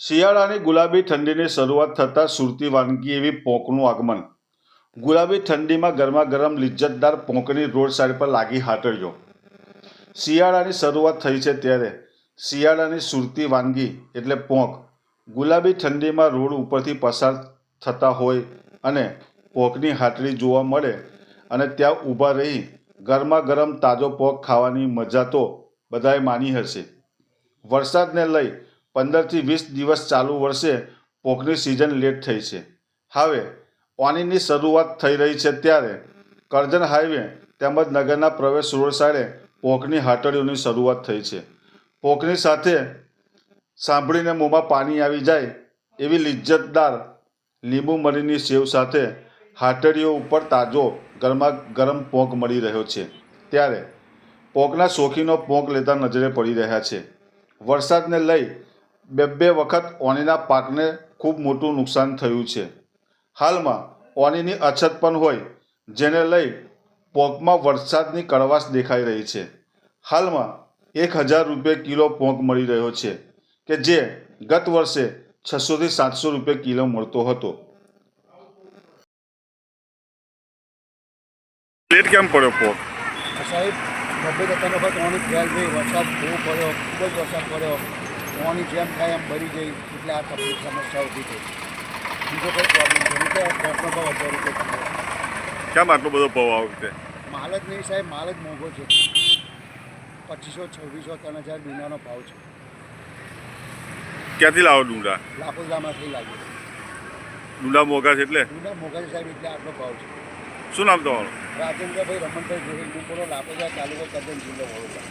શિયાળાની ગુલાબી ઠંડીની શરૂઆત થતાં સુરતી વાનગી એવી પોંકનું આગમન. ગુલાબી ઠંડીમાં ગરમા ગરમ લિજ્જતદાર પોંકની રોડ સાઈડ પર લાગી હાટળ્યો. શિયાળાની શરૂઆત થઈ છે ત્યારે. શિયાળાની સુરતી વાનગી એટલે પોંક. ગુલાબી ઠંડીમાં રોડ ઉપરથી પસાર થતા હોય અને પોંકની હાટડી જોવા મળે અને ત્યાં ઊભા રહી ગરમા ગરમ તાજો પોંક ખાવાની મજા તો બધાએ માની હશે. વરસાદને લઈ પંદરથી વીસ દિવસ ચાલુ વર્ષે પોકની સિઝન લેટ થઈ છે. હવે, પાણીની શરૂઆત થઈ રહી છે ત્યારે કરજણ હાઈવે તેમજ નગરના પ્રવેશ રોડ સાઈડે પોકની હાટડીઓની શરૂઆત થઈ છે. પોકની સાથે સાંભળીને મોંમાં પાણી આવી જાય એવી લિજ્જતદાર લીંબુ મરીની સેવ સાથે હાટડીઓ ઉપર તાજો ગરમા ગરમ પોંક મળી રહ્યો છે. ત્યારે પોંકના શોખીનો પોંક લેતા નજરે પડી રહ્યા છે. વરસાદને લઈ બે બે વખત ઓણીના પાકને ખૂબ મોટું નુકસાન થયું છે. હાલમાં ઓનીની અછત પણ હોય જેને લઈ પોંકમાં વરસાદની કડવાશ દેખાઈ રહી છે. હાલમાં એક હજાર રૂપિયા કિલો પોંક મળી રહ્યો છે કે જે ગત વર્ષે છસોથી સાતસો રૂપિયા કિલો મળતો હતો. લેટ કેમ પડ્યો પોક? સાહેબ બબ્બે દત્તાનો વખત ફેલ ગઈ વરસાદ બહુ પડ્યો ખૂબ જ વરસાદ પડ્યો. પાણી જેમ થાય એમ ભરી ગઈ એટલે આ તકલીફ સમસ્યા ઊભી થઈ બીજો કોઈ પ્રોબ્લેમ નહીં કે ઘરનો ભાવ હજાર રૂપિયા કેમ આટલો બધો ભાવ આ વખતે માલ જ નહીં સાહેબ માલ જ મોંઘો છે. પચીસો છવ્વીસો ત્રણ હજાર ડુંડાનો ભાવ છે. ક્યાંથી લાવો ડુંડા? લાપોદામાંથી લાગે ડુંડા મોંઘા છે એટલે? ડુંડા મોંઘા છે સાહેબ એટલે આટલો ભાવ છે. શું નામ તમારું? રાજેન્દ્રભાઈ રમણભાઈ ગોહિલ મુકોનો લાપોદા તાલુકો કરજણ જિલ્લો વડોદરા.